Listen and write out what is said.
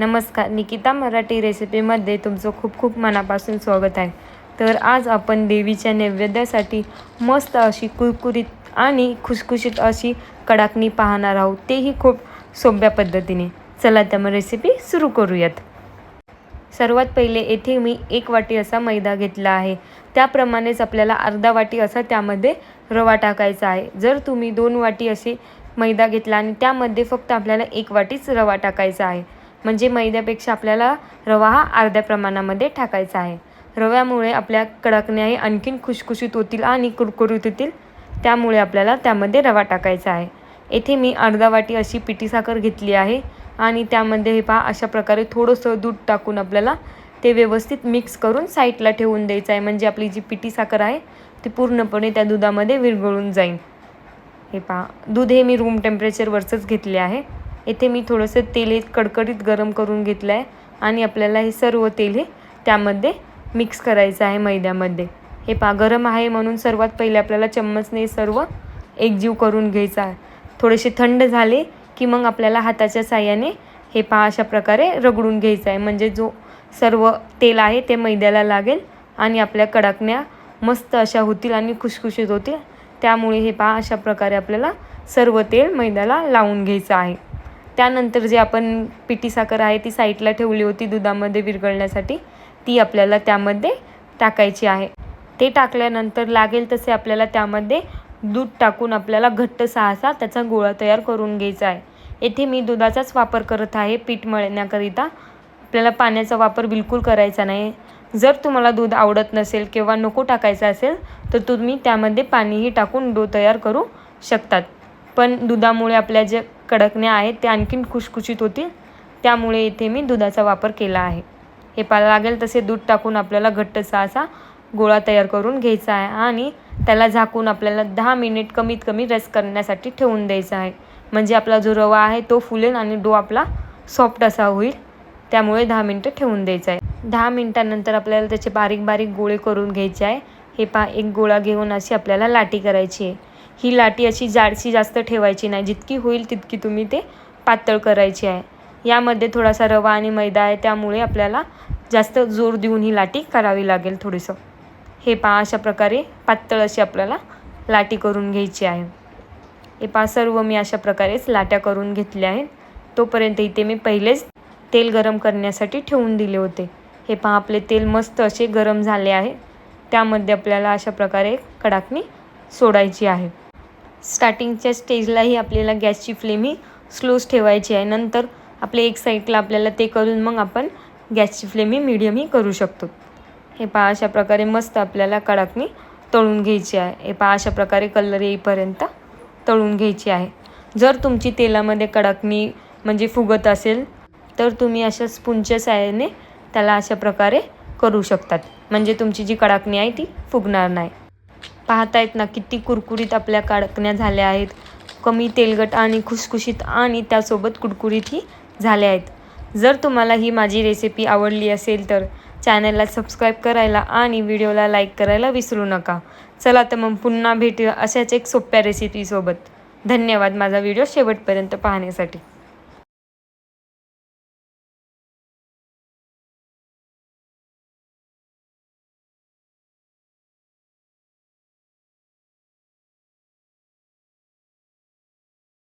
नमस्कार निकिता मराठी रेसिपीमध्ये तुमचं खूप खूप मनापासून स्वागत आहे. तर आज आपण देवीच्या नैवेद्यासाठी मस्त अशी कुरकुरीत आणि खुशखुशीत अशी कडाकणी पाहणार आहोत. तेही खूप सोप्या पद्धतीने. चला तर मग रेसिपी सुरू करूयात. सर्वात पहिले येथे मी एक वाटी असा मैदा घेतला आहे. त्याप्रमाणेच आपल्याला अर्धा वाटी असा त्यामध्ये रवा टाकायचा आहे. जर तुम्ही दोन वाटी असे मैदा घेतला आणि त्यामध्ये फक्त आपल्याला एक वाटीच रवा टाकायचा आहे म्हणजे मैद्यापेक्षा आपल्याला रवा हा अर्ध्या प्रमाणामध्ये टाकायचा आहे. रव्यामुळे आपल्या कडकण्याही आणखीन खुशखुशीत होतील आणि कुरकुरीत होतील त्यामुळे आपल्याला त्यामध्ये रवा टाकायचा आहे. येथे मी अर्धा वाटी अशी पिठी साखर घेतली आहे आणि त्यामध्ये हे पहा अशा प्रकारे थोडंसं दूध टाकून आपल्याला ते व्यवस्थित मिक्स करून साईडला ठेवून द्यायचं आहे. म्हणजे आपली जी पिठी साखर आहे ती पूर्णपणे त्या दुधामध्ये विरघळून जाईल. हे पहा दूध हे मी रूम टेम्परेचरवरचंच घेतले आहे. येथे मी थोडंसं तेल हे कडकडीत गरम करून घेतलं आहे आणि आपल्याला हे सर्व तेल हे त्यामध्ये मिक्स करायचं आहे मैद्यामध्ये. हे पा गरम आहे म्हणून सर्वात पहिले आपल्याला चम्मचने सर्व एकजीव करून घ्यायचं आहे. थोडेसे थंड झाले की मग आपल्याला हाताच्या साह्याने हे पहा अशा प्रकारे रगडून घ्यायचं आहे. म्हणजे जो सर्व तेल आहे ते मैद्याला लागेल आणि आपल्या कडाकण्या मस्त अशा होतील आणि खुशखुशीत होतील. त्यामुळे हे पहा अशा प्रकारे आपल्याला सर्व तेल मैद्याला लावून घ्यायचं आहे. त्यानंतर जे आपण पिठी साखर आहे ती साईडला ठेवली होती दुधामध्ये विरघळण्यासाठी ती आपल्याला त्यामध्ये टाकायची आहे. ते टाकल्यानंतर लागेल तसे आपल्याला त्यामध्ये दूध टाकून आपल्याला घट्ट सहासा त्याचा गोळा तयार करून घ्यायचा आहे. येथे मी दुधाचाच वापर करत आहे पीठ मळण्याकरिता. आपल्याला पाण्याचा वापर बिलकुल करायचा नाही. जर तुम्हाला दूध आवडत नसेल किंवा नको टाकायचं असेल तर तुम्ही त्यामध्ये पाणीही टाकून डो तयार करू शकतात. पण दुधामुळे आपल्या ज्या कडकण्या आहेत ते आणखीन खुशखुशीत होतील. त्यामुळे इथे मी दुधाचा वापर केला आहे. हे पाहायला लागेल तसे दूध टाकून आपल्याला घट्टसा असा गोळा तयार करून घ्यायचा आहे आणि त्याला झाकून आपल्याला दहा मिनिट कमीत कमी रेस्ट करण्यासाठी ठेवून द्यायचा आहे. म्हणजे आपला जो रवा आहे तो फुलेल आणि डो आपला सॉफ्ट असा होईल. त्यामुळे दहा मिनटं ठेवून द्यायचा आहे. दहा मिनटानंतर आपल्याला त्याचे बारीक बारीक गोळे करून घ्यायचे आहे. हे पा एक गोळा घेऊन अशी आपल्याला लाटी करायची आहे. ही लाटी अशी जाडशी जास्त ठेवायची नाही. जितकी होईल तितकी तुम्ही ते पातळ करायची आहे. यामध्ये थोडासा रवा आणि मैदा आहे त्यामुळे आपल्याला जास्त जोर देऊन ही लाटी करावी लागेल थोडंसं. हे पहा अशा प्रकारे पातळ अशी आपल्याला लाटी करून घ्यायची आहे. हे पहा सर्व मी अशा प्रकारेच लाट्या करून घेतल्या आहेत. तोपर्यंत इथे मी पहिलेच तेल गरम करण्यासाठी ठेवून दिले होते. हे पहा आपले तेल मस्त असे गरम झाले आहे. त्यामध्ये आपल्याला अशा प्रकारे कडाकणी सोडायची आहे. स्टार्टिंगच्या स्टेजलाही आपल्याला गॅसची फ्लेम ही स्लोच ठेवायची आहे. नंतर आपले एक साईडला आपल्याला ते करून मग आपण गॅसची फ्लेम ही मिडियमही करू शकतो. हे पहा अशा प्रकारे मस्त आपल्याला कडाकणी तळून घ्यायची आहे. हे पहा अशा प्रकारे कलर येईपर्यंत तळून घ्यायची आहे. जर तुमची तेलामध्ये कडाकणी म्हणजे फुगत असेल तर तुम्ही अशा स्पूनच्या साह्याने त्याला अशा प्रकारे करू शकतात. म्हणजे तुमची जी कडाकणी आहे ती फुगणार नाही. पाहतायत ना किती कुरकुरीत आपल्या काडकण्या झाल्या आहेत. कमी तेलगट आणि खुसखुशीत आणि त्यासोबत कुरकुरीतही झाल्या आहेत. जर तुम्हाला ही माझी रेसिपी आवडली असेल तर चॅनलला सबस्क्राईब करायला आणि व्हिडिओला लाईक करायला विसरू नका. चला तर मग पुन्हा भेटूया अशाच एक सोप्या रेसिपीसोबत धन्यवाद माझा व्हिडिओ शेवटपर्यंत पाहण्यासाठी.